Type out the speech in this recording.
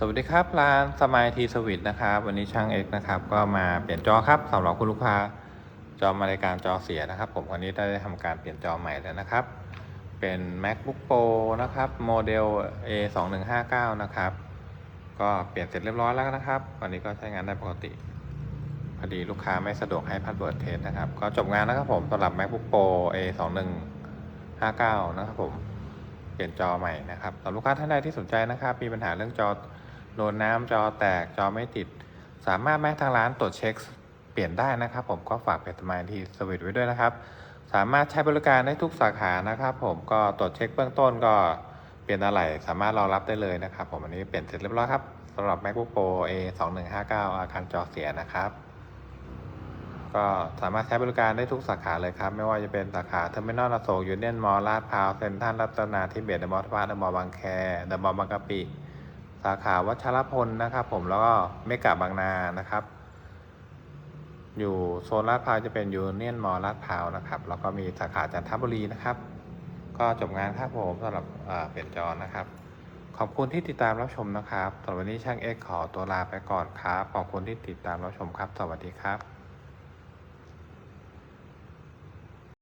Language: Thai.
สวัสดีครับ ร้านสมายทีสวิตนะครับ วันนี้ช่างเอกนะครับ ก็มาเปลี่ยนจอครับสำหรับคุณลูกค้าจอมารายการจอเสียนะครับ ผมวันนี้ได้ทำการเปลี่ยนจอใหม่แล้วนะครับ เป็น macbook pro นะครับโมเดล a 2 1 5 9นะครับ ก็เปลี่ยนเสร็จเรียบร้อยแล้วนะครับ วันนี้ก็ใช้งานได้ปกติ พอดีลูกค้าไม่สะดวกให้พัดเวิร์ดเทสนะครับ ก็จบงานนะครับผมสำหรับ macbook pro a 2 1 5 9นะครับผมเปลี่ยนจอใหม่นะครับสำหรับลูกค้าท่านใดที่สนใจนะครับ มีปัญหาเรื่องจอ โดนน้ำจอแตกจอไม่ติด สามารถแม้ทางร้านตรวจเช็คเปลี่ยนได้นะครับ ผมก็ฝากเพจมายที่สวิตไว้ด้วยนะครับ สามารถใช้บริการได้ทุกสาขานะครับ ผมก็ตรวจเช็คเบื้องต้นก็เปลี่ยนอะไรสามารถรองรับได้เลยนะครับ ผมอันนี้เปลี่ยนเสร็จเรียบร้อยครับสำหรับ macbook pro a 2 1 5 9อาคารจอเสียนะครับ ก็สามารถใช้บริการได้ทุกสาขาเลยครับ ไม่ว่าจะเป็นสาขาเทอร์มินอลอโศกยูเนียนมอลลาดพร้าวเซ็นทรัลรัตนาธิเบศเดอะมอลล์พาร์เดอะมอลล์บางแคเดอะมอลล์บางกะปิ สาขาวัชรพลนะครับ ผมแล้วก็เมกะบางนานะครับ อยู่โซนลาดพร้าวจะเป็นยูเนียนมอลลาดพร้าวนะครับ แล้วก็มีสาขาจันทบุรีนะครับ ก็จบงานครับผมสำหรับเปลี่ยนจอนะครับ ขอบคุณที่ติดตามรับชมนะครับสำหรับวันนี้ช่างเอ็กขอตัวลาไปก่อนครับขอบคุณที่ติดตามรับชมครับ สวัสดีครับ